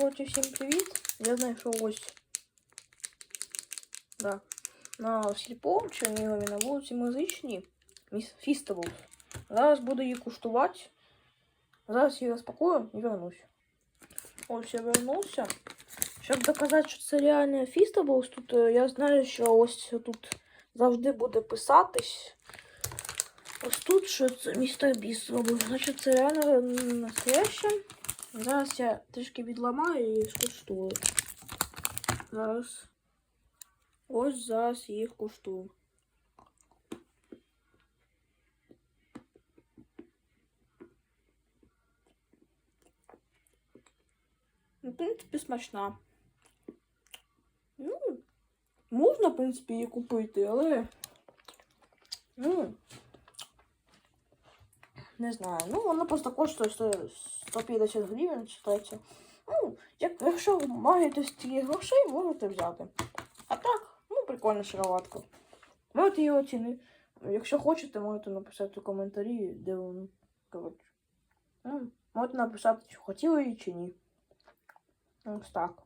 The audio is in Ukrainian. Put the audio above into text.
Коротше, всім привіт. Я знайшов ось. Да. На сільпо в Чернігові на вулиці Музичній. Міс Фістабл. Зараз буду її куштувати. Зараз її розпакую і вернусь. Ось я вернувся. Щоб доказати, що це реальний Фістаблс, тут е, я знаю, що ось тут завжди буде писатись. Ось тут, що це містер Біс зробив. Значить, це реально настояще. Зараз я трішки відламаю і скуштую. Зараз. Ось зараз їх куштую. Ну, в принципі, смачна. Ну, можна, в принципі, її купити, але. Ну. Не знаю. Ну, вона просто коштує 150 гривень, читається. Ну, як, якщо маєте стільки грошей, можете взяти. А так, ну, прикольна шоколадка. Можете її оцінити. Якщо хочете, можете написати у коментарі, де воно. Коротше. Ну, можете написати, чи хотіли її чи ні. Ось так.